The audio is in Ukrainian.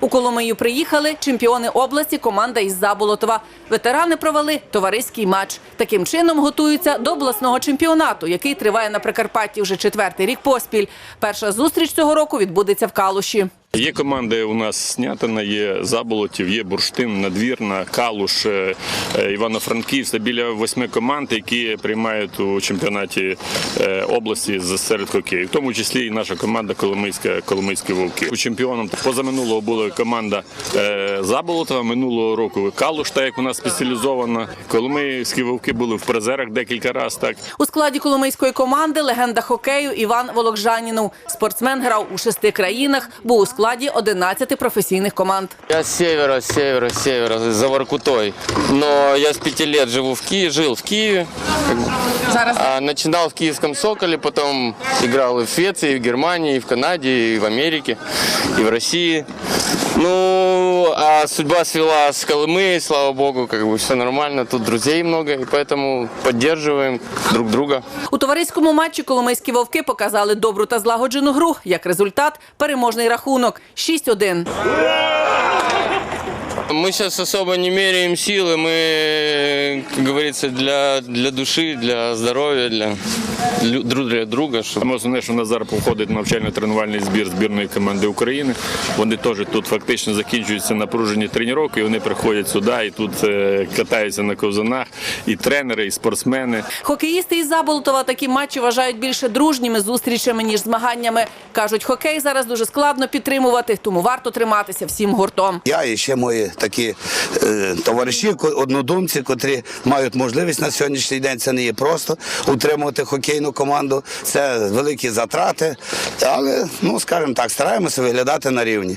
У Коломию приїхали чемпіони області, команда із Заболотова. Ветерани провели товариський матч. Таким чином готуються до обласного чемпіонату, який триває на Прикарпатті вже четвертий рік поспіль. Перша зустріч цього року відбудеться в Калуші. Є команди у нас Снятина, є Заболотів, є Бурштин, Надвірна, Калуш, е, е, Івано-Франківськ. Це біля восьми команд, які приймають у чемпіонаті е, області серед хокею. В тому числі і наша команда Коломийська, Коломийські вовки. Чемпіоном позаминулого була команда Заболотова, минулого року Калуш, так як у нас спеціалізована. Коломийські вовки були в призерах декілька разів. Так У складі коломийської команди легенда хокею Іван Волокжанінов. Спортсмен грав у шести країнах, був у складі 11 професійних команд. Я з севера, з севера, з севера, за Воркутой. Но я з пяти лет живу в Києві, жив в Києві. А, починав в Київському Соколі, потім грав і в Швеції, і в Германии, і в Канаді, і в Америці, і в России. Ну, а судьба свела с Колымы, слава богу, как бы все нормально. Тут друзей много, и поэтому поддерживаем друг друга. У товариському матчі коломийські вовки показали добру та злагоджену гру. Як результат – переможний рахунок – 6-1. Мы сейчас особо не меряем силы, мы, как говорится, для, для души, для здоровья, для, лю- друг для друга. чтобы Саме основне, що Назар походить навчально-тренувальний збір збірної команди України. Вони теж тут фактично закінчуються напружені тренування, і вони приходять сюди і тут е, катаються на ковзанах. І тренери, і спортсмени. Хокеїсти із Заболотова такі матчі вважають більше дружніми зустрічами, ніж змаганнями. Кажуть, хокей зараз дуже складно підтримувати, тому варто триматися всім гуртом. Я і ще мої такі е, товариші, однодумці, котрі мають можливість на сьогоднішній день. Це не є просто утримувати хокейну команду. Це великі затрати, але ну скажімо так, стараємося виглядати на рівні.